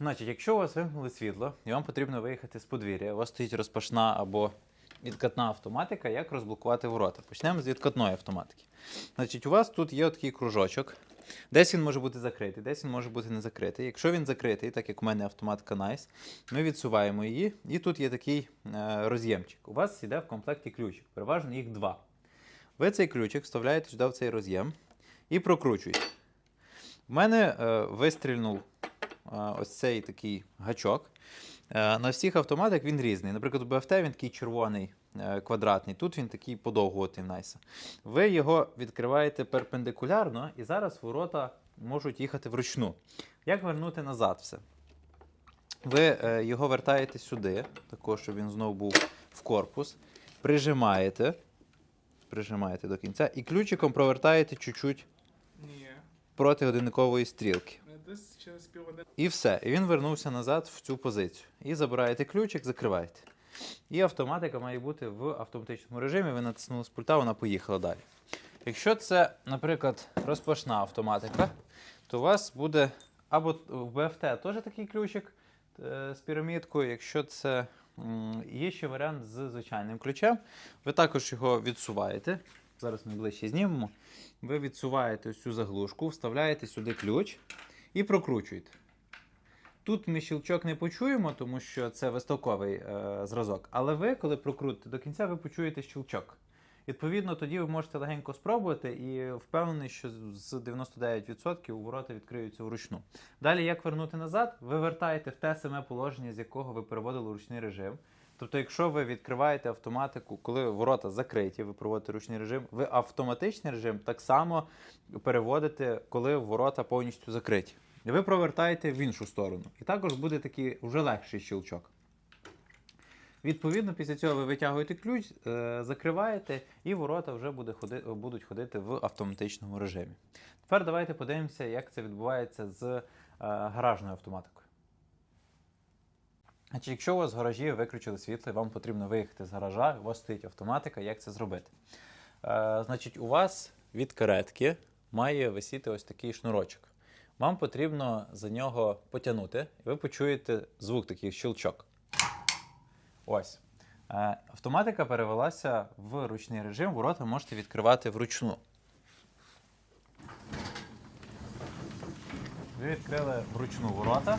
Значить, якщо у вас вимкнули світло і вам потрібно виїхати з подвір'я, у вас стоїть розпашна або відкатна автоматика, як розблокувати ворота? Почнемо з відкатної автоматики. Значить, у вас тут є такий кружочок. Десь він може бути закритий, десь він може бути не закритий. Якщо він закритий, так як у мене автоматика Nice, ми відсуваємо її, і тут є такий е, роз'ємчик. У вас йде в комплекті ключик, переважно їх два. Ви цей ключик вставляєте сюди в цей роз'єм і прокручуєте. У мене е, вистрільнув ось цей такий гачок. Е, на всіх автоматах він різний. Наприклад, у BFT він такий червоний, е, квадратний. Тут він такий подовгуватий найса. Ви його відкриваєте перпендикулярно, і зараз ворота можуть їхати вручну. Як вернути назад все? Ви е, його вертаєте сюди, також, щоб він знову був в корпус, прижимаєте, прижимаєте до кінця і ключиком провертаєте чуть-чуть проти годинникової стрілки. І все. І він вернувся назад в цю позицію. І забираєте ключик, закриваєте. І автоматика має бути в автоматичному режимі. Ви натиснули з пульта, вона поїхала далі. Якщо це, наприклад, розпашна автоматика, то у вас буде або в BFT теж такий ключик е, з пірамідкою. Якщо це є ще варіант з звичайним ключем, ви також його відсуваєте. Зараз ми ближче знімемо. Ви відсуваєте ось цю заглушку, вставляєте сюди ключ і прокручуєте. Тут ми щелчок не почуємо, тому що це виставковий е, зразок. Але ви, коли прокрутите до кінця, ви почуєте щелчок. Відповідно, тоді ви можете легенько спробувати і впевнений, що з 99% ворота відкриються вручну. Далі, як вернути назад, ви вертаєте в те саме положення, з якого ви переводили ручний режим. Тобто, якщо ви відкриваєте автоматику, коли ворота закриті, ви проводите ручний режим, ви автоматичний режим так само переводите, коли ворота повністю закриті. І ви провертаєте в іншу сторону. І також буде такий вже легший щелчок. Відповідно, після цього ви витягуєте ключ, е, закриваєте, і ворота вже будуть ходити в автоматичному режимі. Тепер давайте подивимося, як це відбувається з е, гаражною автоматикою. Значить, якщо у вас в гаражі виключили світло і вам потрібно виїхати з гаража, у вас стоїть автоматика, як це зробити? Е, значить, у вас від каретки має висіти ось такий шнурочок. Вам потрібно за нього потягнути, і ви почуєте звук такий щелчок. Ось. Е, автоматика перевелася в ручний режим, ворота можете відкривати вручну. Ви відкрили вручну ворота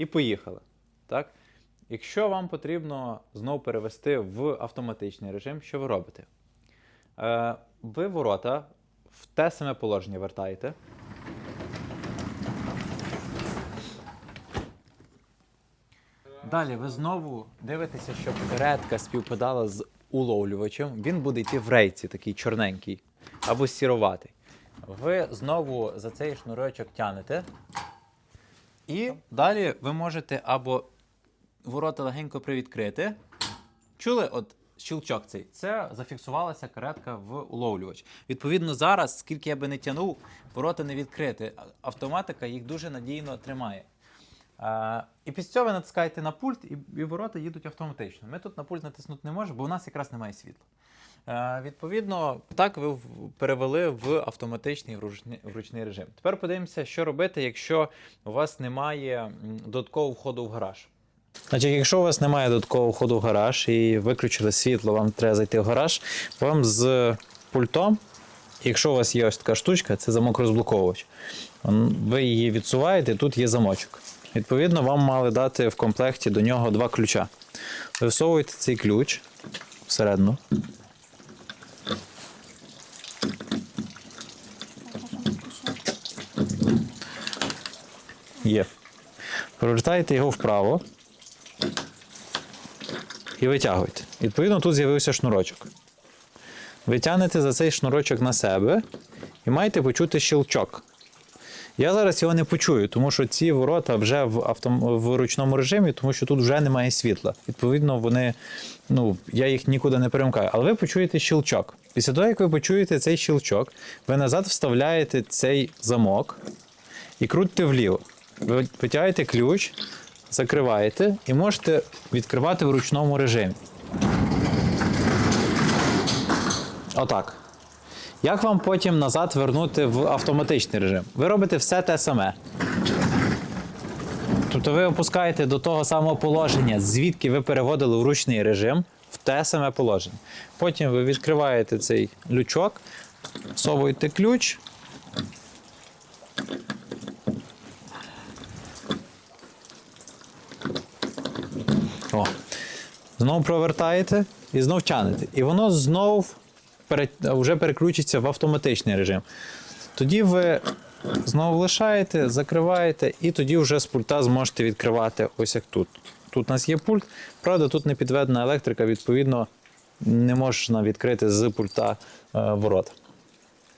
і поїхали. Так? Якщо вам потрібно знову перевести в автоматичний режим, що ви робите? Е, ви ворота в те саме положення вертаєте. Далі ви знову дивитеся, щоб редка співпадала з уловлювачем. Він буде йти в рейці, такий чорненький або сіроватий. Ви знову за цей шнурочок тянете. І далі ви можете або ворота легенько привідкрити. Чули, от щелчок цей. Це зафіксувалася каретка в уловлювач. Відповідно, зараз, скільки я би не тягнув, ворота не відкрити. Автоматика їх дуже надійно тримає. А, і після цього ви натискаєте на пульт, і, і ворота їдуть автоматично. Ми тут на пульт натиснути не можемо, бо у нас якраз немає світла. Е, відповідно, так ви перевели в автоматичний вручний, режим. Тепер подивимося, що робити, якщо у вас немає додаткового входу в гараж. Значить, якщо у вас немає додаткового входу в гараж і виключили світло, вам треба зайти в гараж, вам з пультом, якщо у вас є ось така штучка, це замок розблоковувач. Ви її відсуваєте, тут є замочок. Відповідно, вам мали дати в комплекті до нього два ключа. Ви всовуєте цей ключ всередину. Є. Провертаєте його вправо і витягуєте. Відповідно, тут з'явився шнурочок. Ви тягнете за цей шнурочок на себе і маєте почути щелчок. Я зараз його не почую, тому що ці ворота вже в, автом... в ручному режимі, тому що тут вже немає світла. Відповідно, вони, ну, я їх нікуди не перемкаю. Але ви почуєте щелчок. Після того, як ви почуєте цей щелчок, ви назад вставляєте цей замок і крутите вліво. Ви витягаєте ключ, закриваєте і можете відкривати в ручному режимі. Отак. Як вам потім назад вернути в автоматичний режим? Ви робите все те саме. Тобто ви опускаєте до того самого положення, звідки ви переводили в ручний режим, в те саме положення. Потім ви відкриваєте цей лючок, всовуєте ключ. О. Знову провертаєте і знов тянете. І воно знов пере... вже переключиться в автоматичний режим. Тоді ви знову лишаєте, закриваєте, і тоді вже з пульта зможете відкривати ось як тут. Тут у нас є пульт, правда, тут не підведена електрика, відповідно, не можна відкрити з пульта е, ворота.